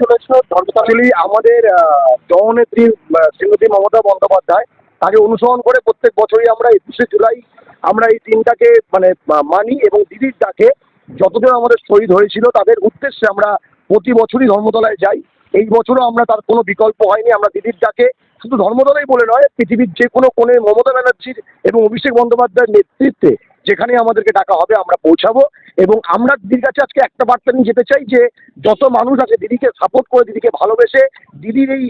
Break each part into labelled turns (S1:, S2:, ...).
S1: চলেছ।
S2: অ্যাকচুয়ালি আমাদের জননেত্রী শ্রীমতী মমতা বন্দ্যোপাধ্যায়, তাকে অনুসরণ করে প্রত্যেক বছরই আমরা একুশে জুলাই আমরা এই দিনটাকে মানে মানি এবং দিদির ডাকে যতজন আমাদের শহীদ হয়েছিল, তাদের উদ্দেশ্যে আমরা প্রতি বছরই ধর্মতলায় যাই। এই বছরও আমরা তার কোনো বিকল্প হয়নি, আমরা দিদির ডাকে শুধু ধর্মতলাই বলে নয়, পৃথিবীর যে কোনো কোণে মমতা ব্যানার্জির এবং অভিষেক বন্দ্যোপাধ্যায়ের নেতৃত্বে যেখানে আমাদেরকে ডাকা হবে, আমরা পৌঁছাবো। এবং আমরা দিদির কাছে আজকে একটা বার্তা নিয়ে যেতে চাই যে, যত মানুষ আছে দিদিকে সাপোর্ট করে, দিদিকে ভালোবেসে, দিদির এই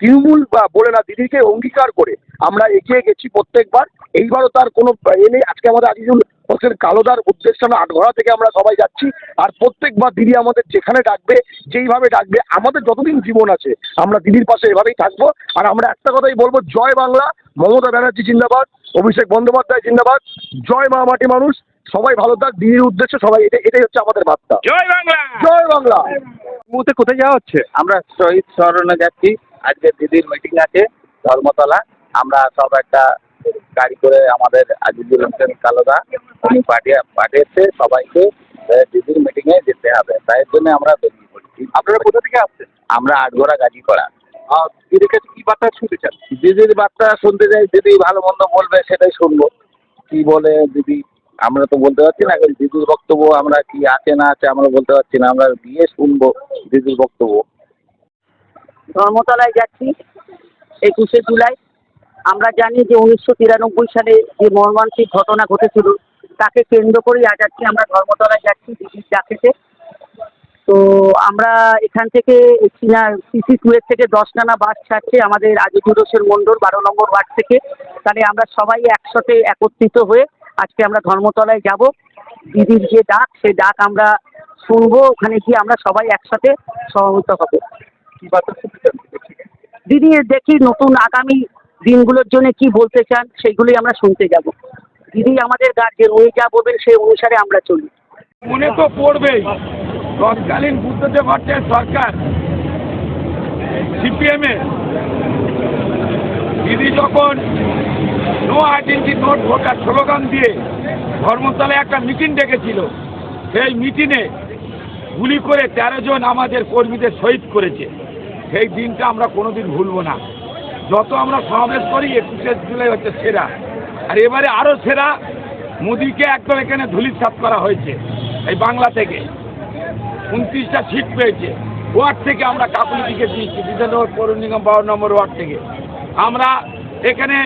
S2: তৃণমূল বা বলে না, দিদিকে অঙ্গীকার করে আমরা এগিয়ে গেছি প্রত্যেকবার। এইবারও তার কোনো এ নেই। আজকে আমাদের আজিজুল হোসেন কালোদার উদ্দেশ্যে আটঘরা থেকে আমরা সবাই যাচ্ছি। আর প্রত্যেকবার দিদি আমাদের যেখানে ডাকবে যেইভাবে ডাকবে আমাদের যতদিন জীবন আছে আমরা দিদির পাশে এভাবেই থাকব। আর আমরা একটা কথাই বলব জয় বাংলা। মমতা ব্যানার্জি জিন্দাবাদ অভিষেক বন্দ্যোপাধ্যায় জিন্দাবাদ। জয় মা মাটি মানুষ। সবাই ভালো থাক দিদির উদ্দেশ্যে সবাই এটা এটাই হচ্ছে আমাদের বার্তা।
S1: জয় বাংলা!
S2: জয় বাংলা!
S1: মুহূর্তে কোথায় যাওয়া হচ্ছে?
S3: আমরা শহীদ স্মরণে যাচ্ছি। আজকে দিদির মিটিং আছে ধর্মতলা। আমরা সব একটা গাড়ি করে আমাদের আজিজুল হোসেন কালোদা উনি পাঠিয়ে পাঠিয়েছে সবাইকে দিদির মিটিংয়ে যেতে হবে। তাই জন্য আমরা বেরিয়ে পড়ছি।
S1: আপনারা কোথা থেকে আসছেন?
S3: আমরা আটগোড়া গাজী করা
S1: আর দিদির কাছে কি বার্তা শুনতে চান?
S3: দিদির বার্তা শুনতে যাই দিদি ভালো মন্দ বলবে সেটাই শুনব। কি বলে দিদি? আমরা তো বলতে পারছি না এখন দিদির বক্তব্য আমরা কি আছে না আছে আমরা বলতে পারছি না আমরা গিয়ে শুনব দিদির বক্তব্য।
S4: ধর্মতলায় যাচ্ছি একুশে জুলাই। আমরা জানি যে উনিশশো তিরানব্বই সালে যে মর্মান্তিক ঘটনা ঘটেছিল তাকে কেন্দ্র করেই আজ আজকে আমরা ধর্মতলায় যাচ্ছি দিদির ডাকেতে তো আমরা এখান থেকে চীনা সিসি টুয়ের থেকে দশ টানা বাস ছাড়ছে আমাদের আজিজুর হোসেন মণ্ডল বারো নম্বর ওয়ার্ড থেকে। তাহলে আমরা সবাই একসাথে একত্রিত হয়ে আজকে আমরা ধর্মতলায় যাব। দিদির যে ডাক সেই ডাক আমরা শুনব ওখানে গিয়ে আমরা সবাই একসাথে সহমত হব। দিদি দেখি নতুন আগামী দিনগুলোর জন্য কি বলতে চান সেইগুলোই আমরা শুনতে যাব। দিদি আমাদের গার্জেন উনি যা বলবেন সেই অনুসারে আমরা চলি।
S5: মনে তো পড়বেই। তৎকালীন বুদ্ধদেব ভট্টাচার্য সরকার। সিপিএমে দিদি যখন no identity note voter slogan দিয়ে ধর্মতলায় একটা মিটিং ডেকেছিল, সেই মিটিংয়ে গুলি করে তেরো জন আমাদের কর্মীদের শহীদ করেছে। সেই দিনটা আমরা কোনোদিন ভুলবো না। যত আমরা সমাবেশ করি, একুশে জুলাই হচ্ছে সেরা। আর এবারে আরও সেরা, মোদিকে একদম এখানে ধুলিসাৎ করা হয়েছে, এই বাংলা থেকে। উনত্রিশটা সিট পেয়েছে। ওয়ার্ড থেকে আমরা কাকুলিদিকে দিয়েছি বিধাননগর পৌর নিগম বারো নম্বর ওয়ার্ড থেকে। আমরা এখানে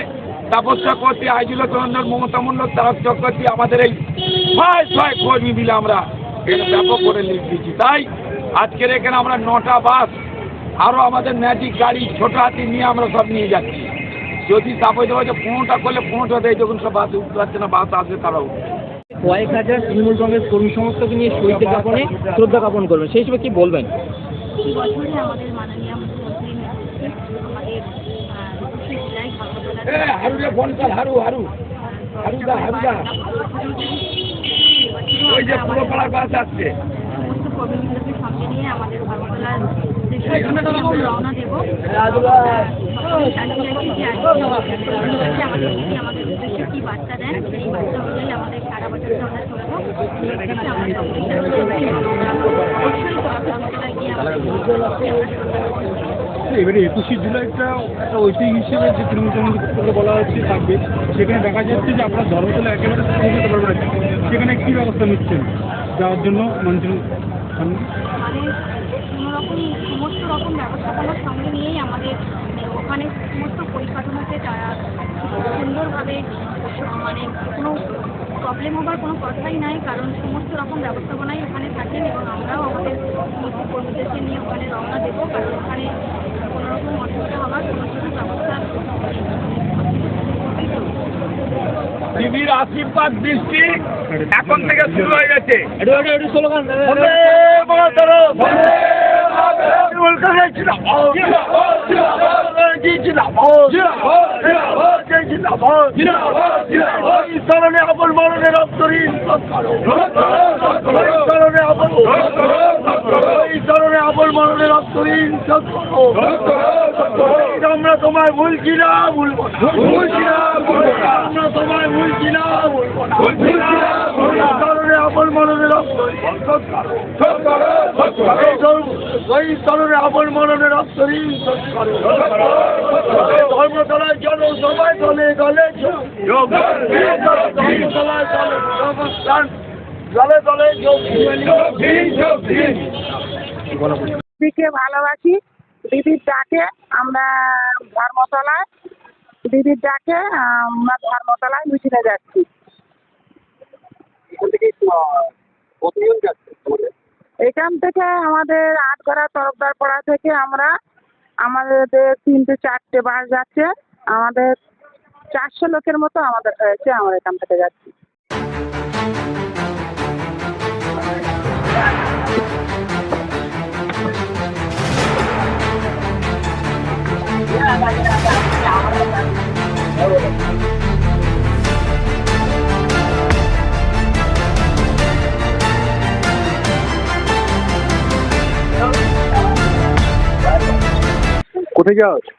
S5: তাপস চক্রবর্তী, আইজুল চন্দ্র মমতা মণ্ডল, তারক চক্রবর্তী, আমাদের এই ছয় ছয় কর্মী মিলে আমরা এখানে ব্যাপক করে লিখ দিচ্ছি তাই আজকের এখানে আমরা নটা বাস আরও আমাদের ম্যাজিক গাড়ি ছোট হাতি নিয়ে আমরা সব নিয়ে যাচ্ছি। যদি তাপস দেওয়া যে পনেরোটা করলে পনেরোটা দেয় যখন সব বাসে উঠতে পারছে না বাস আসবে তারাও
S6: কয়েক হাজার তৃণমূল কংগ্রেস কর্মী সমর্থককে নিয়ে শহীদ জ্ঞাপনে শ্রদ্ধা জ্ঞাপন করবেন। সেই হিসেবে কি বলবেন?
S5: এ, হারু ফোন কর হারু হারু। হারুদা হারুদা ওই যে পুরো পাড়ার বাস আসছে।
S7: সমস্ত কর্মীগুলোকে সঙ্গে নিয়ে আমাদের ধর্মতলার আমাদের
S8: এবারে একুশে জুলাইটা একটা ঐতিহ্য হিসেবে যে তৃণমূল কংগ্রেস বলা হচ্ছে থাকবে, সেখানে দেখা যাচ্ছে যে আপনার ধর্মতলা একেবারে পৌঁছতে পারবে না। সেখানে কী ব্যবস্থা নিচ্ছেন? যাওয়ার জন্য মানুষের সামনে
S7: মানে কোনো রকম সমস্ত রকম ব্যবস্থাপনার সঙ্গে নিয়েই আমাদের মানে ওখানে সমস্ত পরিকাঠামোতে তারা খুব সুন্দরভাবে মানে কোনো প্রবলেম হবার কোনো কথাই নাই কারণ সমস্ত রকম ব্যবস্থাপনাই ওখানে থাকেন এবং আমরাও আমাদের সমস্ত কর্মীদেরকে নিয়ে ওখানে রওনা দেবো কারণ ওখানে কোনো রকম অসুবিধা হবার কোনো কিছু ব্যবস্থা
S5: দিদির আশীর্বাদ বৃষ্টি এখন থেকে শুরু হয়ে গেছে। বন্দে মাতরম! তৃণমূল কংগ্রেস জিন্দাবাদ! জি জিন্দাবাদ! জয় জিন্দাবাদ! এই স্মরণে আপন মরণের অন্তরীণ স্মরণে আপন স্মরণে আপন মরণের অন্তরীণ আমরা তোমায় ভুলছি না ভুলবো। ভুলছি না আমরা তোমায় ভুলছি না ভুলবো। ভুলছি না। আপন মরণের অন্তরীণ
S9: শহীদ তরুণের আপন মরণের অন্তরীণ ধর্মতলায় জনসভায় দলে দলে ধর্মতলায় দলে দলে দলে যোগ
S10: দিদিকে ভালোবাসি। দিদির ডাকে আমরা ধর্মতলায় দিদির ডাকে আমরা ধর্মতলায় মিছিলে যাচ্ছি।
S1: কতজন যাচ্ছে তোমাদের?
S10: এখান থেকে আমাদের আটগড়া তরফদার পাড়া থেকে আমরা, আমাদের তিনটে চারটে বাস যাচ্ছে। আমাদের চারশো লোকের মতো আমাদের হয়েছে, আমরা এখান থেকে যাচ্ছি।
S1: কোথায় যাওয়া হচ্ছে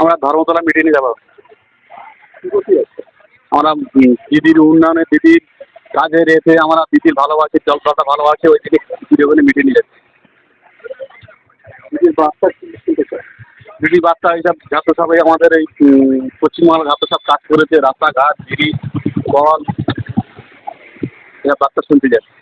S11: আমরা ধর্মতলা মিটিংয়ে যাব। আমরা দিদির উন্নয়নে, দিদির কাজের এতে আমরা দিদির ভালোবাসি, জলপাতা ভালোবাসি, ওই দিকে ভিডিও করে মিটিয়ে যাচ্ছি।
S1: দিদির চায়
S11: দিদি বার্তা এইসব যত সবাই আমাদের এই পশ্চিমবাংলা যত সব কাজ করেছে, রাস্তাঘাট ব্রিজ কল এসব বার্তা শুনতে যাচ্ছি।